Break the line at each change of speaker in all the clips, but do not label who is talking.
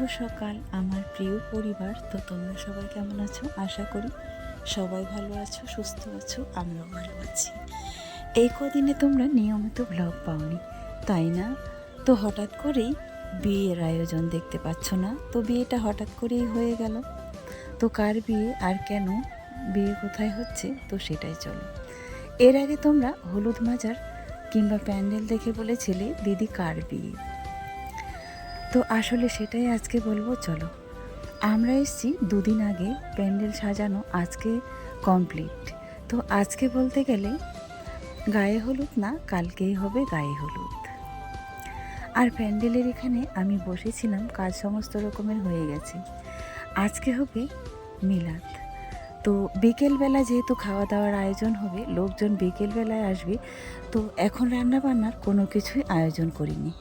শুভ সকাল, আমার প্রিয় পরিবার। তো তোমরা সবাই কেমন আছো? আশা করি সবাই ভালো আছো, সুস্থ আছো, আমরাও ভালো আছি। এই কদিনে তোমরা নিয়মিত ব্লগ পাওনি, তাই না? তো হঠাৎ করেই বিয়ের আয়োজন দেখতে পাচ্ছ না? তো বিয়েটা হঠাৎ করেই হয়ে গেল। তো কার বিয়ে আর কেন বিয়ে কোথায় হচ্ছে? তো সেটাই চলো। এর আগে তোমরা হলুদ মাজার কিংবা প্যান্ডেল দেখে বলেছিলে, দিদি কার বিয়ে? তো আসলে সেটাই আজকে বলব, চলো। আমরা এসেছি দুদিন আগে প্যান্ডেল সাজানো আজকে কমপ্লিট। তো আজকে বলতে গেলে গায়ে হলুদ না, কালকেই হবে গায়ে হলুদ। আর প্যান্ডেলের এখানে আমি বসেছিলাম, কাজ সমস্ত রকমের হয়ে গেছে। আজকে হবে মিলাদ। তো বিকেলবেলা যেহেতু খাওয়া দাওয়ার আয়োজন হবে, লোকজন বিকেলবেলায় আসবে, তো এখন রান্না বান্নার কোনো কিছুই আয়োজন করিনি।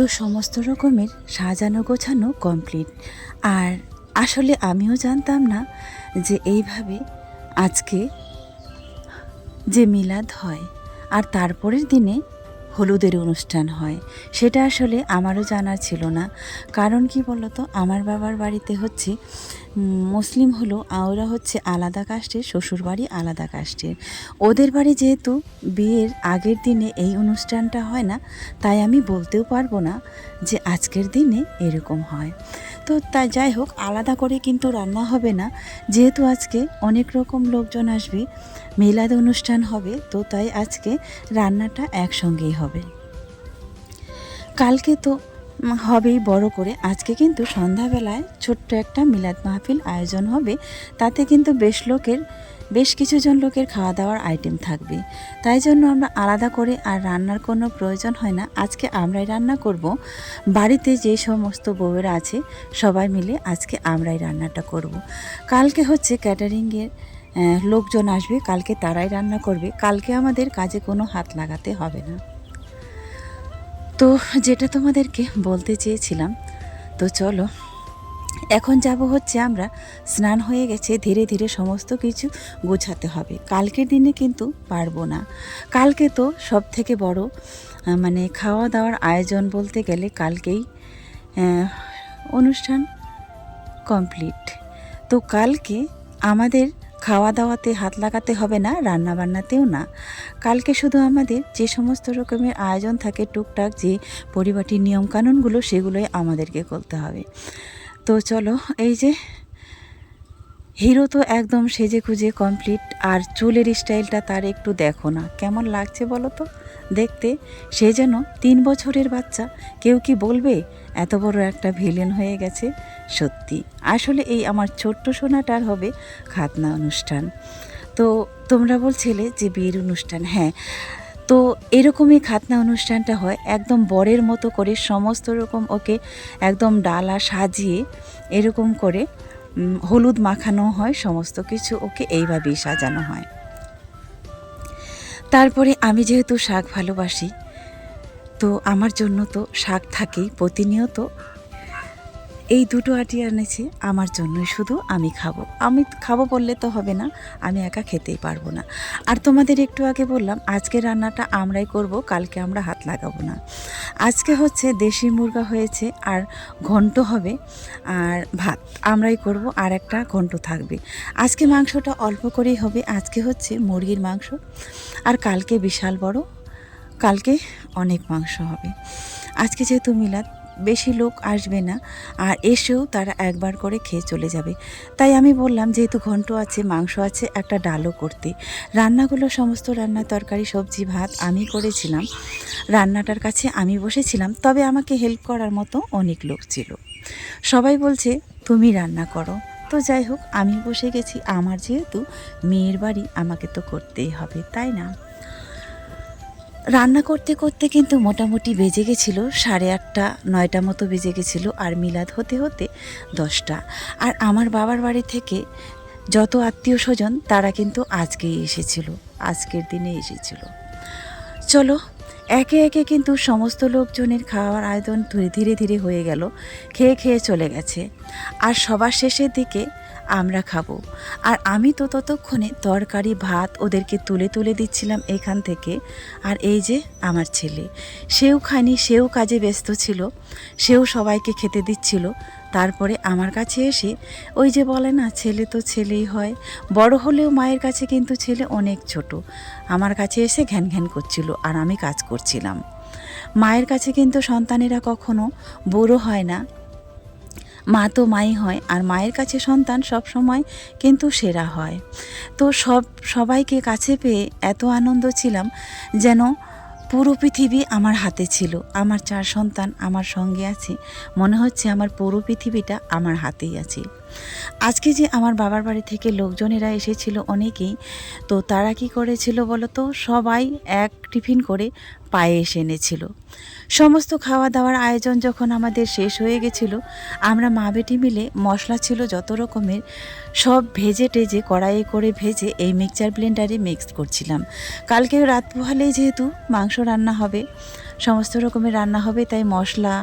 তো সমস্ত রকমের সাজানো গোছানো কমপ্লিট আর আসলে আমিও জানতাম না যে এইভাবে আজকে যে মিলাদ হয়। আর তারপরের দিনে হলুদের অনুষ্ঠান হয়। সেটা আসলে আমারও জানা ছিল না। কারণ কি বলতো, আমার বাবার বাড়িতে হচ্ছে মুসলিম হলো ওরা হচ্ছে আলাদা কাস্টের শ্বশুর বাড়ি আলাদা কাস্টের। ওদের বাড়ি যেহেতু বিয়ের আগের দিনে এই অনুষ্ঠানটা হয় না, তাই আমি বলতেও পারব না যে আজকের দিনে এরকম হয়। তো তা যাই হোক, আলাদা করে কিন্তু রান্না হবে না। যেহেতু আজকে অনেক রকম লোকজন আসবে, মেলাদ অনুষ্ঠান হবে, তো তাই আজকে রান্নাটা একসঙ্গেই হবে। কালকে তো হবেই বড় করে। আজকে কিন্তু সন্ধ্যাবেলায় ছোট্ট একটা মিলাদ মাহফিল আয়োজন হবে। তাতে কিন্তু বেশ লোকের বেশ কিছুজন লোকের খাওয়া দাওয়ার আইটেম থাকবে। তাই জন্য আমরা আলাদা করে আর রান্নার কোনো প্রয়োজন হয় না। আজকে আমরাই রান্না করব। বাড়িতে যে সমস্ত বউয়েরা আছে, সবাই মিলে আজকে আমরাই রান্নাটা করব। কালকে হচ্ছে ক্যাটারিংয়ের লোকজন আসবে। কালকে তারাই রান্না করবে। কালকে আমাদের কাজে কোনো হাত লাগাতে হবে না। তো যেটা তোমাদেরকে বলতে চেয়েছিলাম, তো চলো এখন যাব হচ্ছে আমরা স্নান হয়ে গেছে, ধীরে ধীরে সমস্ত কিছু গোছাতে হবে। কালকের দিনে কিন্তু পারব না। কালকে তো সব থেকে বড় মানে খাওয়া দাওয়ার আয়োজন বলতে গেলে কালকেই অনুষ্ঠান কমপ্লিট। তো কালকে আমাদের খাওয়া দাওয়াতে হাত লাগাতে হবে না রান্না বান্নাতেও না। কালকে শুধু আমাদের যে সমস্ত রকমের আয়োজন থাকে, টুকটাক যে পরিবাটির নিয়মকানুনগুলো, সেগুলোই আমাদেরকে করতে হবে। তো চলো, এই যে। হিরো তো একদম সেজে খুঁজে কমপ্লিট আর চুলের স্টাইলটা তার একটু দেখো না। কেমন লাগছে বলো তো? দেখতে, সে যেন তিন বছরের বাচ্চা, কেউ কি বলবে? এত বড় একটা ভিলেন হয়ে গেছে। সত্যি, আসলে এই আমার ছোট্ট সোনাটার হবে খাতনা অনুষ্ঠান। তো তোমরা বলছিলে যে বিয়ের অনুষ্ঠান হ্যাঁ তো এরকমই খাতনা অনুষ্ঠানটা হয়, একদম বরের মতো করে সমস্ত রকম ওকে একদম ডালা সাজিয়ে এরকম করে হলুদ মাখানো হয়, সমস্ত কিছু ওকে এইভাবেই সাজানো হয়। তারপরে আমি যেহেতু শাক ভালোবাসি, তো আমার জন্য তো শাক থাকেই, প্রতিনিয়ত এই দুটো আটি এনেছে, আমার জন্যই শুধু আমি খাব। আমি খাব বললে তো হবে না, আমি একা খেতেই পারব না। আর তোমাদের একটু আগে বললাম, আজকে রান্নাটা আমরাই করব, কালকে আমরা হাত লাগাবো না। আজকে হচ্ছে দেশি মুরগা হয়েছে, আর ঘন্ট হবে, আর ভাত। আমরাই করব, আর একটা ঘন্ট থাকবে। আজকে মাংসটা অল্প করেই হবে, আজকে হচ্ছে মুরগির মাংস। আর কালকে বিশাল বড়, কালকে অনেক মাংস হবে। আজকে যেহেতু মিলাদ বেশি লোক আসবে না, আর এসেও তারা একবার করে খেয়ে চলে যাবে। তাই আমি বললাম, যেহেতু ঘন্ট আছে, মাংস আছে, একটা ডালও করতে। রান্নাগুলো, সমস্ত রান্না তরকারি, সবজি, ভাত আমি করেছিলাম। রান্নাটার কাছে আমি বসেছিলাম, তবে আমাকে হেল্প করার মতো অনেক লোক ছিল। সবাই বলছে, তুমি রান্না করো। তো যাই হোক, আমি বসে গেছি। আমার যেহেতু মেয়ের বাড়ি, আমাকে তো করতেই হবে, তাই না? রান্না করতে করতে কিন্তু মোটামুটি বেজে গেছিল সাড়ে আটটা, নয়টা মতো বেজে গেছিল আর মিলাদ হতে হতে দশটা। আর আমার বাবার বাড়ি থেকে যত আত্মীয় স্বজন তারা কিন্তু আজকেই এসেছিল, আজকের দিনে এসেছিল। চলো, একে একে কিন্তু সমস্ত লোকজনের খাওয়ার আয়োজন ধীরে ধীরে ধীরে হয়ে গেল, খেয়ে খেয়ে চলে গেছে। আর সবার শেষের দিকে আমরা খাব। আর আমি তো ততক্ষণে তরকারি, ভাত ওদেরকে তুলে তুলে দিচ্ছিলাম এখান থেকে। আর এই যে আমার ছেলে, সেও খায়নি, সেও কাজে ব্যস্ত ছিল, সেও সবাইকে খেতে দিচ্ছিল। তারপরে আমার কাছে এসে ওই যে বলে না, ছেলে তো ছেলেই হয়। বড় হলেও মায়ের কাছে কিন্তু ছেলে অনেক ছোট। আমার কাছে এসে ঘ্যান ঘ্যান করছিল আর আমি কাজ করছিলাম। মায়ের কাছে কিন্তু সন্তানেরা কখনো বুড়ো হয় না। মা তো মাই হয় আর মায়ের কাছে সন্তান সব সময় কিন্তু সেরা হয়। তো সব, সবাইকে কাছে পেয়ে এত আনন্দ ছিলাম যেন পুরো পৃথিবী আমার হাতে ছিল। আমার চার সন্তান আমার সঙ্গে আছে। মনে হচ্ছে আমার পুরো পৃথিবীটা আমার হাতেই আছে। আজকে যে আমার বাবার বাড়ি থেকে লোকজনেরা এসেছিল অনেকেই, তো তারা কি করেছিল বলো তো? সবাই এক টিফিন করে পায়েস এনেছিল। সমস্ত খাওয়া দাওয়ার আয়োজন যখন আমাদের শেষ হয়ে গেছিল, আমরা মা বেটি মিলে মশলা ছিল যত রকমের, সব ভেজে টেজে কড়াইয়ে করে ভেজে এই মিক্সচার ব্লেন্ডারে মিক্স করছিলাম। কালকে রাত পোহালেই যেহেতু মাংস রান্না হবে, সমস্ত রকমের রান্না হবে, তাই মশলা,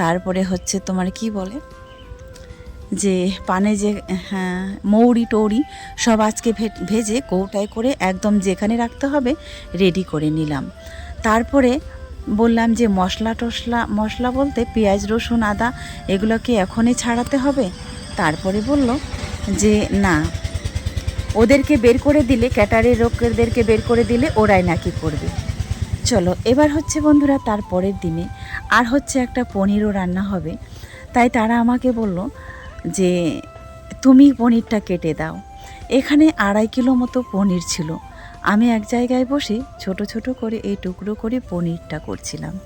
তারপরে হচ্ছে তোমার কি বলে? যে পানে যে হ্যাঁ মৌরি টৌরি সব আজকে ভেজে কৌটায় করে একদম যেখানে রাখতে হবে রেডি করে নিলাম। তারপরে বললাম যে মশলা টশলা মশলা বলতে পেঁয়াজ, রসুন, আদা এগুলোকে এখনই ছাড়াতে হবে। তারপরে বলল যে না, ওদেরকে বের করে দিলে, ক্যাটারের লোকেদেরকে বের করে দিলে ওরাই নাকি করবে। চলো, এবার হচ্ছে বন্ধুরা তার পরের দিনে আর হচ্ছে একটা পনিরও রান্না হবে। তাই তারা আমাকে বলল যে তুমি পনিরটা কেটে দাও। এখানে আড়াই কিলো মতো পনির ছিল। আমি এক জায়গায় বসে ছোট ছোট করে এই টুকরো করে পনিরটা করছিলাম।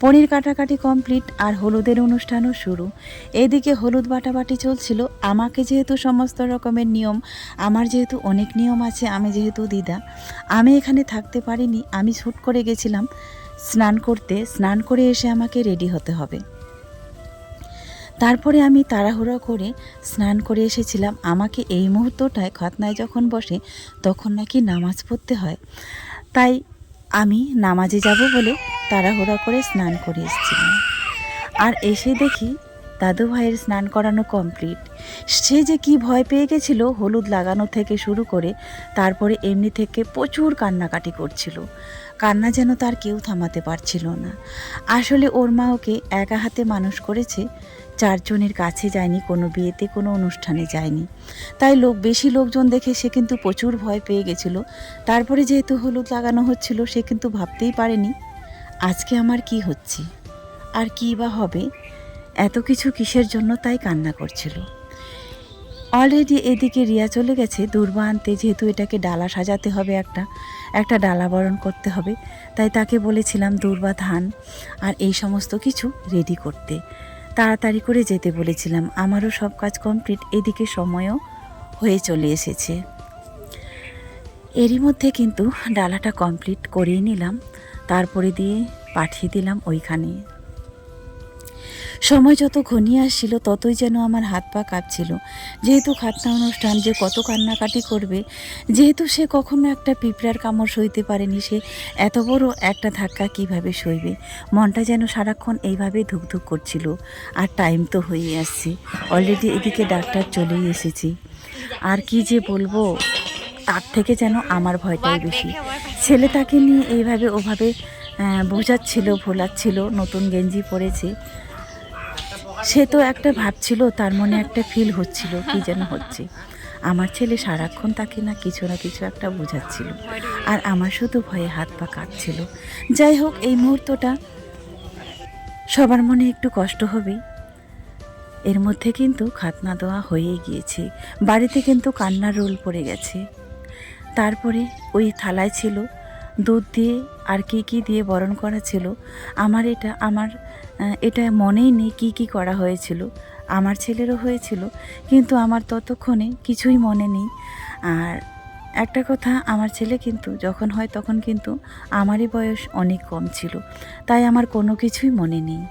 পনির কাটাকাটি কমপ্লিট আর হলুদের অনুষ্ঠানও শুরু। এদিকে হলুদ বাটাবাটি চলছিল। আমাকে যেহেতু সমস্ত রকমের নিয়ম, আমার যেহেতু অনেক নিয়ম আছে, আমি যেহেতু দিদা, আমি এখানে থাকতে পারিনি। আমি ছুট করে গেছিলাম স্নান করতে। স্নান করে এসে আমাকে রেডি হতে হবে। তারপরে আমি তাড়াহুড়ো করে স্নান করে এসেছিলাম। আমাকে এই মুহূর্তটায় খতনায় যখন বসে, তখন নাকি নামাজ পড়তে হয়। তাই আমি নামাজে যাব বলে তাড়াহুড়া করে স্নান করে এসেছিলাম। আর এসে দেখি দাদু ভাইয়ের স্নান করানো কমপ্লিট। সে যে কি ভয় পেয়ে গেছিল, হলুদ লাগানো থেকে শুরু করে তারপরে এমনি থেকে প্রচুর কান্নাকাটি করছিল। কান্না যেন তার কেউ থামাতে পারছিল না। আসলে ওর মা ওকে একা হাতে মানুষ করেছে চারজনের কাছে যায়নি, কোনো বিয়েতে, কোনো অনুষ্ঠানে যায়নি। তাই লোক, বেশি লোকজন দেখে সে কিন্তু প্রচুর ভয় পেয়ে গেছিল। তারপরে যেহেতু হলুদ লাগানো হচ্ছিল, সে কিন্তু ভাবতেই পারেনি, আজকে আমার কি হচ্ছে? আর কি বা হবে? এত কিছু কিসের জন্য তাই কান্না করছিল। অলরেডি এদিকে রিয়া চলে গেছে, দুর্বা আনতে, যেহেতু এটাকে ডালা সাজাতে হবে একটা একটা ডালা বরণ করতে হবে। তাই তাকে বলেছিলাম, দুর্বা ধান আর এই সমস্ত কিছু রেডি করতে। তাড়াতাড়ি করে যেতে বলেছিলাম। আমারও সব কাজ কমপ্লিট, এদিকে সময়ও হয়ে চলে এসেছে। এরই মধ্যে কিন্তু ডালাটা কমপ্লিট করিয়ে নিলাম। তারপরে দিয়ে পাঠিয়ে দিলাম ওইখানে। সময় যত ঘনিয়ে আসছিল ততই যেন আমার হাত পা কাঁপছিল। যেহেতু খাতনা অনুষ্ঠান যে কত কান্নাকাটি করবে যেহেতু সে কখনো একটা পিঁপড়ার কামড় সইতে পারেনি সে এত বড় একটা ধাক্কা কীভাবে সইবে? মনটা যেন সারাক্ষণ এইভাবে ধুকধুক করছিল। আর টাইম তো হয়ে আসছে। অলরেডি এদিকে ডাক্তার চলেই এসেছি। আর কি যে বলব তার থেকে যেন আমার ভয়টাই বেশি। ছেলে তাকে নিয়ে এইভাবে ওভাবে বোঝাচ্ছিল ভোলাচ্ছিল নতুন গেঞ্জি পরেছে। সে তো একটা ভাবছিল, তার মনে একটা ফিল হচ্ছিল, কি যেন হচ্ছে। আমার ছেলে সারাক্ষণ তাকে না কিছু না কিছু একটা বোঝাচ্ছিল। আর আমার শুধু ভয়ে হাত পা কাঁপছিল। যাই হোক, এই মুহূর্তটা সবার মনে একটু কষ্ট হবেই। এর মধ্যে কিন্তু খাতনা দেওয়া হয়ে গিয়েছে। বাড়িতে কিন্তু কান্নার রোল পড়ে গেছে। তারপরে ওই থালায় ছিল দুধ দিয়ে আর কি কি দিয়ে বরণ করা ছিল, আমার এটা আমার এটা মনেই নেই কি কি করা হয়েছিল। আমার ছেলেরও হয়েছিল, কিন্তু আমার ততক্ষণে কিছুই মনে নেই। আর একটা কথা, আমার ছেলে কিন্তু যখন হয় তখন কিন্তু আমারই বয়স অনেক কম ছিল, তাই আমার কোনো কিছুই মনে নেই।